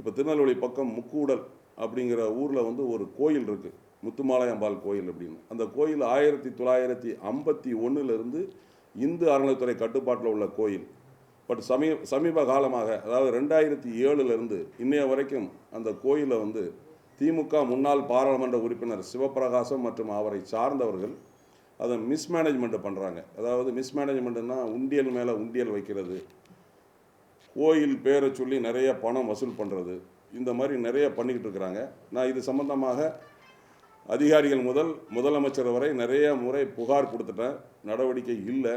இப்போ திருநெல்வேலி பக்கம் முக்கூடல் அப்படிங்கிற ஊரில் வந்து ஒரு கோயில் இருக்குது முத்துமாலையம்பாள் கோயில் அப்படின்னு. அந்த கோயில் ஆயிரத்தி தொள்ளாயிரத்தி ஐம்பத்தி ஒன்றுலேருந்து இந்து அறநிலைத்துறை கட்டுப்பாட்டில் உள்ள கோயில். பட் சமீப சமீப காலமாக அதாவது ரெண்டாயிரத்தி ஏழுலேருந்து இன்னைய வரைக்கும் அந்த கோயிலை வந்து திமுக முன்னாள் பாராளுமன்ற உறுப்பினர் சிவபிரகாசம் மற்றும் அவரை சார்ந்தவர்கள் அதை மிஸ்மேனேஜ்மெண்ட்டு பண்ணுறாங்க அதாவது மிஸ்மேனேஜ்மெண்ட்டுன்னா உண்டியல் மேலே உண்டியல் வைக்கிறது. கோயில் பேரை சொல்லி நிறைய பணம் வசூல் பண்ணுறது இந்த மாதிரி நிறைய பண்ணிக்கிட்டு இருக்கிறாங்க. நான் இது சம்பந்தமாக அதிகாரிகள் முதல் முதலமைச்சர் வரை நிறைய முறை புகார் கொடுத்துட்டேன். நடவடிக்கை இல்லை.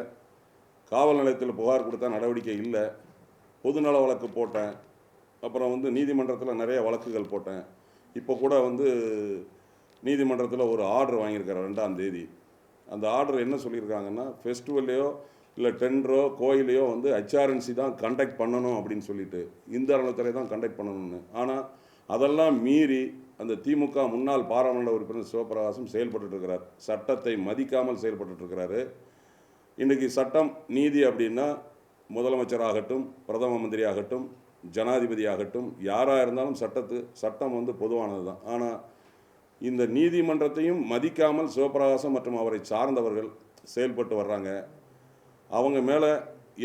காவல் நிலையத்தில் புகார் கொடுத்தா நடவடிக்கை இல்லை. பொதுநல வழக்கு போட்டேன். அப்புறம் வந்து நீதிமன்றத்தில் நிறைய வழக்குகள் போட்டேன். இப்போ கூட வந்து நீதிமன்றத்தில் ஒரு ஆர்டர் வாங்கியிருக்கிறேன் ரெண்டாம் தேதி. அந்த ஆர்டர் என்ன சொல்லியிருக்காங்கன்னா ஃபெஸ்டிவல்லையோ இல்லை டெண்டரோ கோயிலையோ வந்து ஹெச்ஆர்என்சி தான் கண்டக்ட் பண்ணணும் அப்படின்னு சொல்லிட்டு இந்த அறநிலைத்துறை தான் கண்டக்ட் பண்ணணும்னு. ஆனால் அதெல்லாம் மீறி அந்த திமுக முன்னாள் பாராளுமன்ற உறுப்பினர் சிவபிரகாசம் செயல்பட்டுட்டு இருக்கிறார். சட்டத்தை மதிக்காமல் செயல்பட்டுருக்கிறாரு இன்றைக்கி சட்டம் நீதி அப்படின்னா முதலமைச்சராகட்டும் பிரதம மந்திரி ஆகட்டும் ஜனாதிபதி ஆகட்டும் யாராக இருந்தாலும் சட்டத்து சட்டம் வந்து பொதுவானது தான். ஆனால் இந்த நீதிமன்றத்தையும் மதிக்காமல் சிவபிரகாசம் மற்றும் அவரை சார்ந்தவர்கள் செயல்பட்டு வர்றாங்க. அவங்க மேலே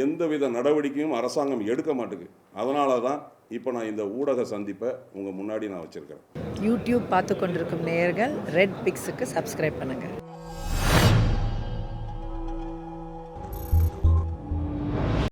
எந்தவித நடவடிக்கையும் அரசாங்கம் எடுக்க மாட்டேங்குது அதனால தான் இப்போ நான் இந்த ஊடக சந்திப்பை உங்கள் முன்னாடி நான் வச்சுருக்கிறேன். யூடியூப் பார்த்து கொண்டிருக்கும் நேயர்கள் ரெட் பிக்ஸுக்கு சப்ஸ்கிரைப் பண்ணுங்கள்